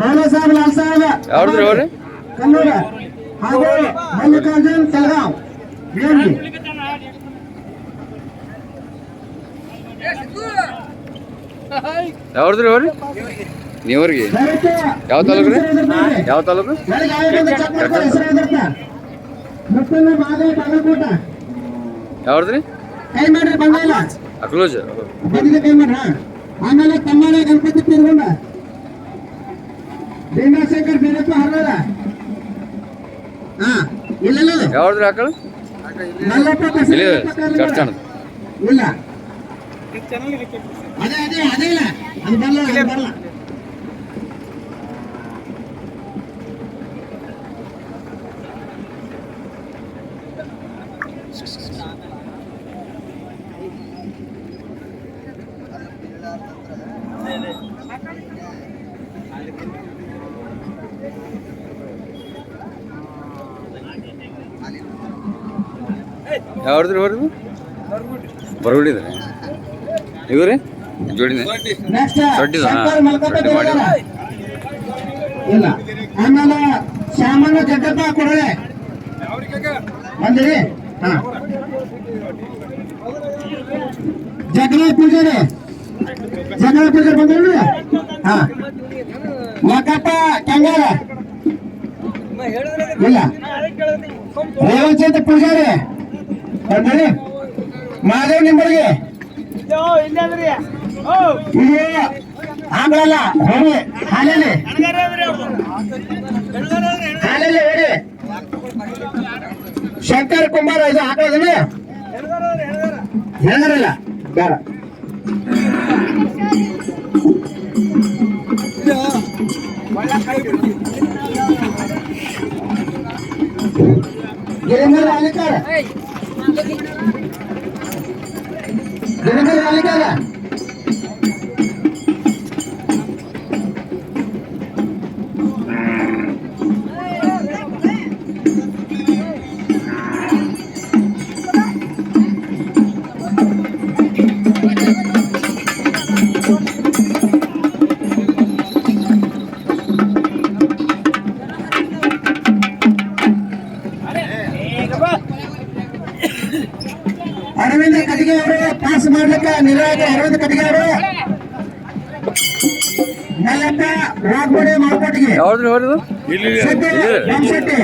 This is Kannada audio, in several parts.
ನಾನಾ ಸಾಹೇಬ್ ಲಾಲ್ ಸಾಹೇಬ್ ಕನ್ನಡ. ಹಾಗೂ ಮಲ್ಲಿಕಾರ್ಜುನ್ ಯಾವ್ದ್ರಿ ಅವ್ರಿ? ನೀವ್ರಿಗೆ? ಯಾವ ತಾಲೂಕು ರೀ? ಯಾವ ತಾಲೂಕು ಯಾವ್ದ್ರಿ? ಅಕ್ಲೋಜ್. ಆಮೇಲೆ ಕನ್ನಡ ಗಣಪತಿ ತಿರ್ಗೊಂಡ ಭೀಮಾಶಂಕರ್ ಬೀರಪ್ಪ ಹರ್ವಾರ ಹಾ ಇಲ್ಲ ಇಲ್ಲ ಇಲ್ಲ. ಅದೇ ಅದೇ ಅದೇ ಇಲ್ಲ. ಅದು ಬರಲ್ಲ ಅದು ಯಾವ್ದ್ರಿ ಅವ್ರದ್ದು ಬರ್ಬಿಟ್ಟಿದ್ರೆ. ಇವ್ರಿ? ಜೋಡಿನೇ? ನೆಕ್ಸ್ಟ್ ದೊಡ್ಡದಾ? ದೊಡ್ಡ ಮಾಡಿ. ಇಲ್ಲ. ಆಮೇಲೆ ಶ್ಯಾಮಣ್ಣ ಜಗ್ಗಪ್ಪ ಕೊಡಳೆ. ಬಂದಿರಿ? ಹಾ. ಜಗಳ ಪೂಜಾರಿ ಬಂದ್ರಿ ಹಾ. ಮಕಪ್ಪ ಕೆಂಗಾರ. ಇಲ್ಲ. ರೇವಂತ್ ಪೂಜಾರಿ. ಬಂದ್ರಿ ಮಾದೇವ್ ನಿಂಬಳಿಗೆ ಇದು ಹೋಗಿ ಹಾಲಲ್ಲಿ ಹಾಲಲ್ಲಿ ಹೇಳಿ ಶಂಕರ್ ಕುಮಾರ್ ಇದು ಹಾಕೋದಿಲ್ಲ ಹೇಳಿದ್ರಲ್ಲ ಬೇಡ. ಗಿರಿಮಲ್ ಅಲಿಕಾರ ಗಿರಿಮಲ್ ಅಲಿಕಾರ ಅರವಿಂದ ಮಾಡ್ಲಿಕ್ಕೆ ನಿರ್ವಾಹಕ ಅರವಿಂದ ಕಟ್ಟಿಗೆ ಅವರು ಮಲ್ಲಪ್ಪ ರಾಗ್ಬೋಡಿ ರಾಮಶೆಟ್ಟಿ.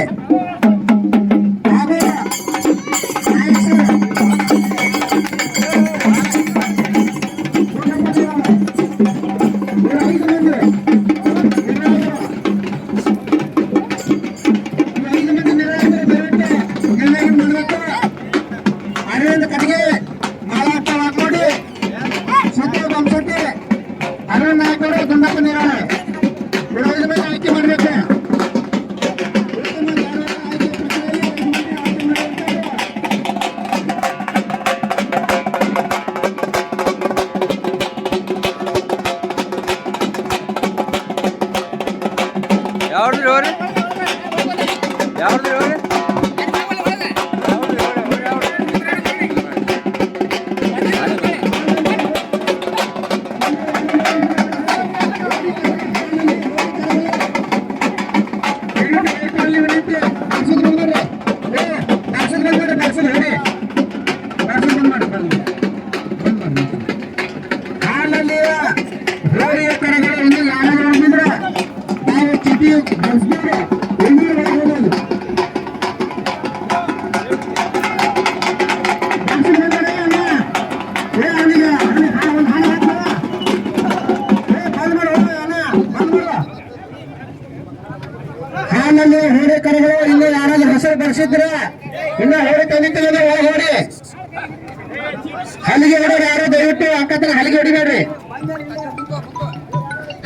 ಹಾಲು ಒಂದು ಹಾಲು ಹಾಕ್ಬಿಡು. ಏ, ಬಂದ್ ಮಾಡು, ಹೋಗು ಅಣ್ಣ, ಬಂದ್ ಮಾಡು. ಹಾಲಲ್ಲಿ ಹೋರಿ ಕರೆಗಳು ಇನ್ನು ಯಾರಾದ್ರೂ ಹೆಸರು ಬರ್ಸಿದ್ರೆ ಇನ್ನು ಹೋರಿ ತಂದಿತ್ತಿಲ್ಲ ಹೋಗಿ ಹಲಿಗೆ ಹೊಡೆಯೋರು ಯಾರು ದಯವಿಟ್ಟು ಅಕ್ಕತ್ರ ಹಲಿಗೆ ಹೊಡಿಬೇಡ್ರಿ.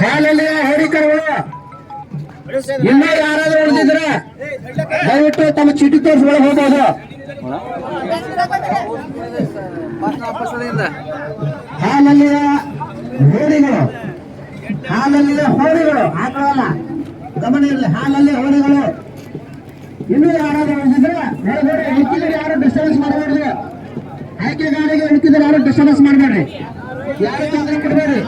ಹಾಲಲ್ಲಿ ಹೋರಿ ಇನ್ನೂ ಯಾರಾದ್ರೂ ಹೊಡೆದಿದ್ರ ದಯವಿಟ್ಟು ತಮ್ಮ ಚೀಟಿ ತೋರಿಸಿ ಹೋಗ್ಬೋದು. ಹಾಲಲ್ಲಿಯ ಹೋರಿಗಳು ಹಾಲಲ್ಲಿಯ ಹೋರಿಗಳು ಆಕಳಲ್ಲ ಗಮನ ಇರಲಿ ಹಾಲಲ್ಲಿ ಹೋರಿಗಳು. ಇನ್ನೂ ಯಾರಾದ್ರೂ ಉಳ್ಕಿದ್ರೆ ಯಾರು ಡಿಸ್ಟರ್ಬೆನ್ಸ್ ಮಾಡಬೇಡ್ರಿ ಆಯ್ಕೆಗಾರಿಗೆ ಹೇಳ್ತಿದ್ದಾರೆ ಯಾರು ಡಿಸ್ಟರ್ಬೆನ್ಸ್ ಮಾಡಬೇಡ್ರಿ. ಯಾರು ತೊಂದರೆ ಕೊಡಬೇಡ್ರಿ.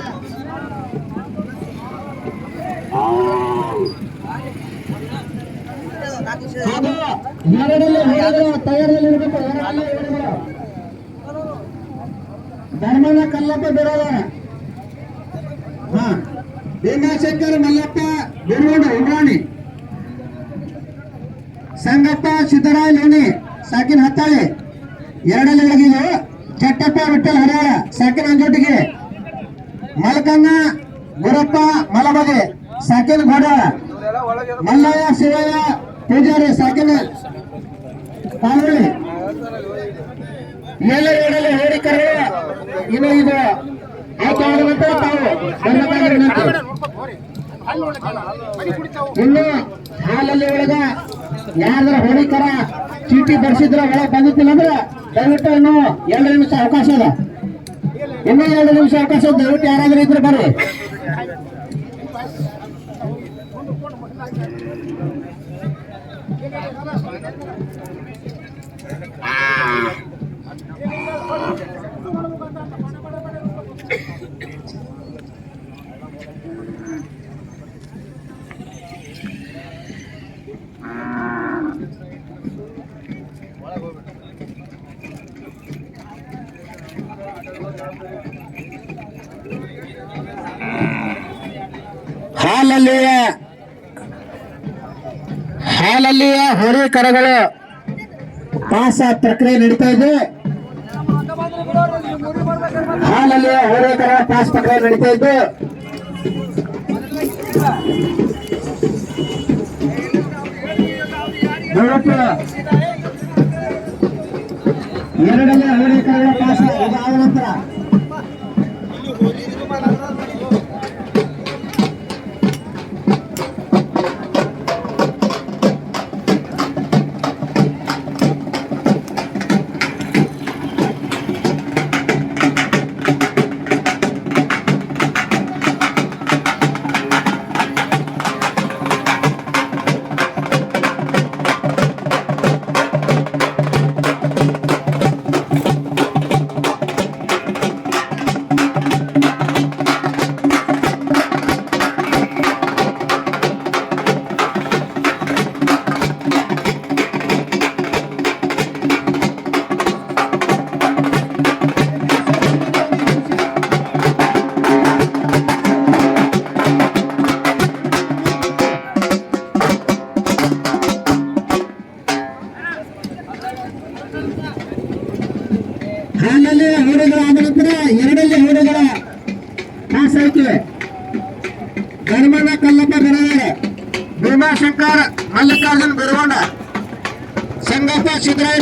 ಧರ್ಮದ ಕಲ್ಲಪ್ಪ ಬಿರೋದಾರ. ಹಾ. ಭೀಮಾಶಂಕರ್ ಮಲ್ಲಪ್ಪ ಬಿರೋಡು ಉಡಾಣಿ ಸಂಗಪ್ಪ ಸಿದ್ದರಾಯ್ ಲೋಣಿ ಸಾಕಿನ ಹತ್ತಾಳೆ. ಎರಡಲ್ಲಿ ಒಳಗಿದು ಚಟ್ಟಪ್ಪ ವಿಠಲ್ ಹರಿಹರ ಸಾಕಿನ ಅಂಜೋಟಿಗೆ ಮಲಕಣ್ಣ, ಗುರಪ್ಪ, ಮಲಬದಿ ಸಾಕಿನ ಘೋಡ, ಮಲ್ಲಯ್ಯ, ಶಿವಯ್ಯ, ಪೂಜಾರಿ ಸಾಕಿನ ಪಾಲ್ಗೊಳ್ಳಿ ಎಲ್ಲ ಎರಡಲ್ಲಿ ಹೋಡಿಕರು ಇನ್ನು ಇದು ಆಯ್ಕೆ ತಾವು. ಇನ್ನು ಹಾಲಲ್ಲಿ ಒಳಗ ಯಾರ್ದಾರ ಹೋಳಿಕರ ಚೀಟಿ ಬರ್ಸಿದ್ರ ಒಳಗೆ ಬಂದಿತ್ತಿಲ್ಲ ಅಂದ್ರೆ ದಯವಿಟ್ಟು ಇನ್ನು ಎರಡು ನಿಮಿಷ ಅವಕಾಶ ಅದ ಇನ್ನೂ ಎರಡು ನಿಮಿಷ ಅವಕಾಶ ಅದ. ದಯವಿಟ್ಟು ಯಾರಾದ್ರೂ ಇದ್ರೆ ಬರ್ರಿ ಹಾಲಲ್ಲಿಯ. ಹಾಲಲ್ಲಿಯ ಹೋರಿ ಕರಗಳು. ಪಾಸ ಪ್ರಕ್ರಿಯೆ ನಡೀತಾ ಇದೆ. ಹಾಲಲ್ಲಿಯ ಹೋರಿ ಕರ ಪಾಸ್ ಪ್ರಕ್ರಿಯೆ ನಡೀತಾ ಇದ್ದು ಎರಡನೇ ಕರಗಳ ಪಾಸ್ ಆದ ನಂತರ ಹಾಲಲ್ಲಿ ಆದ ನಂತರ ಎರಡಲ್ಲಿ ಹೋಳಿಗಳ ಪಾಸ್ ಆಯ್ತಿವೆ ಧರ್ಮನ ಕಲ್ಲಪ್ಪ ಬರೋದಾರೆ ಭೀಮಾಶಂಕರ್ ಮಲ್ಲಿಕಾರ್ಜುನ್ ಬಿರುಗೊಂಡ ಸಂಗಪ್ಪ ಸಿದ್ದರಾಯ